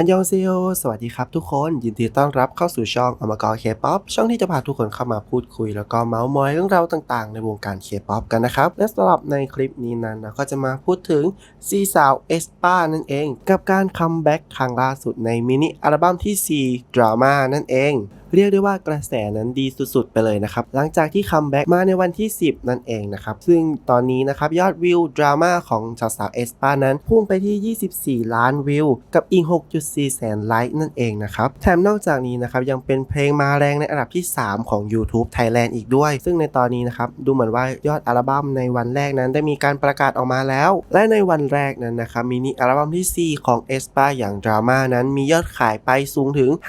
อันยองเซโอสวัสดีครับทุกคน ยินดีต้อนรับเข้าสู่ช่องอมกรเคป๊อปช่องที่จะพาทุกคนเข้ามาพูดคุย แล้วก็เมาส์มอยเรื่องราวต่างๆ ในวงการเคป๊อปกันนะครับ และสำหรับในคลิปนี้นั้นเราก็จะมาพูดถึงซีสาวเอสปานั่นเอง กับการคัมแบ็กครั้งล่าสุดในมินิอัลบั้มที่4 Drama นั่นเอง เรียกได้ว่ากระแสนั้นดีสุดๆ ไปเลยนะครับ หลังจากที่คัมแบ็กมาในวันที่ 10 นั่นเองนะครับ ซึ่งตอนนี้นะครับยอดวิวดราม่าของสาวสาวเอสปานั้น พุ่งไปที่ 24 ล้านวิว กับอีก 6.4 แสนไลค์นั่นเองนะครับ แถมนอกจากนี้นะครับยังเป็นเพลงมาแรงในอันดับที่ 3 ของ YouTube Thailand อีกด้วย ซึ่งในตอนนี้นะครับดูเหมือนว่ายอดอัลบั้มในวันแรกนั้นได้มีการประกาศออกมาแล้ว และในวันแรกนั้นนะครับมินิอัลบั้มที่ 4 ของเอสปาอย่างดราม่านั้นมียอดขายไปสูงถึง 5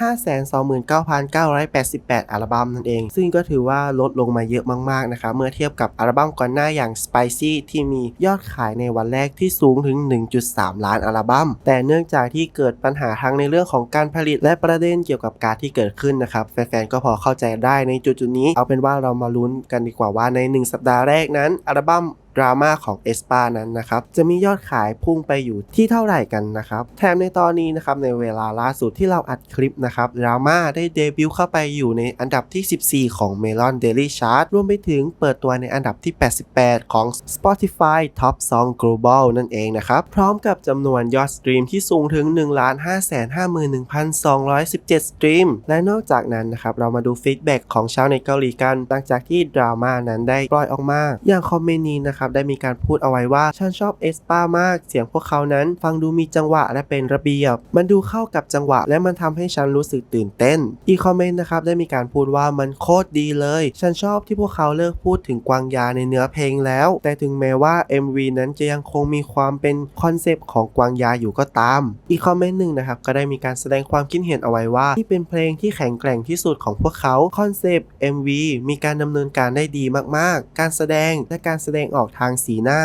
2 9 9 529,988 อัลบั้มนั่นเอง ซึ่งก็ถือว่าลดลงมาเยอะมากๆนะครับเมื่อเทียบกับอัลบั้มก่อนหน้าอย่าง Spicy ที่มียอดขายในวันแรกที่สูงถึง 1.3 ล้านอัลบั้ม แต่เนื่องจากที่เกิดปัญหาทั้งในเรื่องของการผลิตและประเด็นเกี่ยวกับการที่เกิดขึ้นนะครับแฟนๆก็พอเข้าใจได้ในจุดๆนี้ เอาเป็นว่าเรามาลุ้นกันดีกว่าว่าใน 1 สัปดาห์แรกนั้นอัลบั้มดราม่าของเอสปานั้นนะครับจะมียอดขายพุ่งไปอยู่ที่เท่าไหร่กันนะครับแถมในตอนนี้นะครับในเวลาล่าสุดที่เราอัดคลิปนะครับดราม่าได้เดบิวต์เข้าไปอยู่ในอันดับที่ 14 ของ Melon Daily Chart รวมไปถึงเปิดตัวในอันดับที่ 88 ของ Spotify Top Song Global นั่นเองนะครับพร้อมกับจำนวนยอดสตรีมที่สูงถึง 1,551,217 สตรีม และนอกจากนั้นนะครับเรามาดูฟีดแบ็กของชาวเน็ตเกาหลีกันหลังจากที่ดราม่านั้นได้ปล่อยออกมา อย่างคอมเมนต์นี้นะครับได้มีการพูดเอาไว้ว่าฉันชอบเอสปามาก เสียงพวกเขานั้น ฟังดูมีจังหวะและเป็นระเบียบ มันดูเข้ากับจังหวะ และมันทำให้ฉันรู้สึกตื่นเต้น อีคอมเมนต์นะครับได้มีการพูดว่ามันโคตรดีเลย ฉันชอบที่พวกเขาเลิกพูดถึงกวางยาในเนื้อเพลงแล้ว แต่ถึงแม้ว่า MV นั้นจะยังคงมีความเป็นคอนเซปต์ของกวางยาอยู่ก็ตาม อีกคอมเมนต์หนึ่งนะครับก็ได้มีการแสดงความคิดเห็นเอาไว้ว่าที่เป็นเพลงที่แข็งแกร่งที่สุดของพวกเขาคอนเซปต์ MV มีการดำเนินการได้ดีมากๆ การแสดงและการแสดงออกทางสีหน้า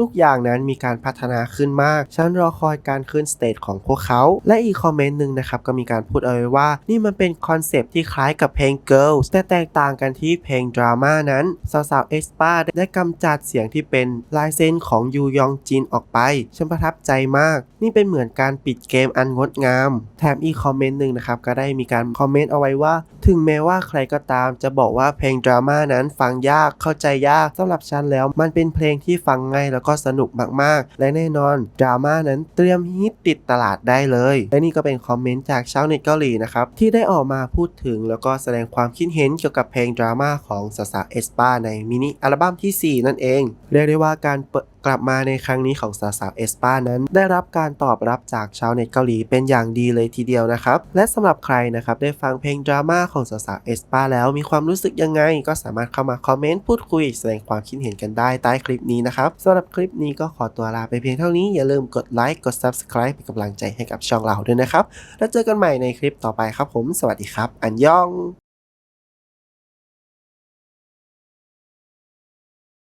ทุกๆ อย่างนั้นมีการพัฒนาขึ้นมาก ฉันรอคอยการขึ้นสเตจของพวกเขา และอีกคอมเมนต์หนึ่งนะครับก็มีการพูดเอาไว้ว่า นี่มันเป็นคอนเซปที่คล้ายกับเพลง Girls แต่แตกต่างกันที่เพลงดราม่านั้นสาวๆเอสปาได้กำจัดเสียงที่เป็นลายเซ็นของยูยองจินออกไป ฉันประทับใจมาก นี่เป็นเหมือนการปิดเกมอันงดงาม แถมอีกคอมเมนต์หนึ่งนะครับก็ได้มีการคอมเมนต์เอาไว้ว่า ถึงแม้ว่าใครก็ตามจะบอกว่าเพลงดราม่านั้นฟังยากเข้าใจยากสำหรับฉันแล้ว มันเป็นเพลงที่ฟังง่ายแล้วก็สนุกมากๆ และแน่นอนดราม่านั้นเตรียมฮิตติดตลาดได้เลย และนี่ก็เป็นคอมเมนต์จากชาวเน็ตเกาหลีนะครับที่ได้ออกมาพูดถึงแล้วก็แสดงความคิดเห็นเกี่ยวกับเพลงดราม่าของสาวๆเอสปาในมินิอัลบั้มที่ 4 นั่นเอง เรียกได้ว่าการเปิดกลับมาในครั้งนี้ของสาวๆเอสปานั้น ได้รับการตอบรับจากชาวเน็ตเกาหลีเป็นอย่างดีเลยทีเดียวนะครับ และสำหรับใครนะครับได้ฟังเพลงดราม่าของสาวๆเอสปาแล้วมีความรู้สึกยังไง ก็สามารถเข้ามาคอมเมนต์พูดคุยแสดงความคิดเห็นกันได้ใต้คลิปนี้นะครับสำหรับคลิปนี้ก็ขอตัวลาไปเพียงเท่านี้อย่าลืมกดไลค์กด Subscribe เป็นกำลังใจให้กับช่องเราด้วยนะครับแล้วเจอกันใหม่ในคลิปต่อไปครับผม สวัสดีครับ อันยอง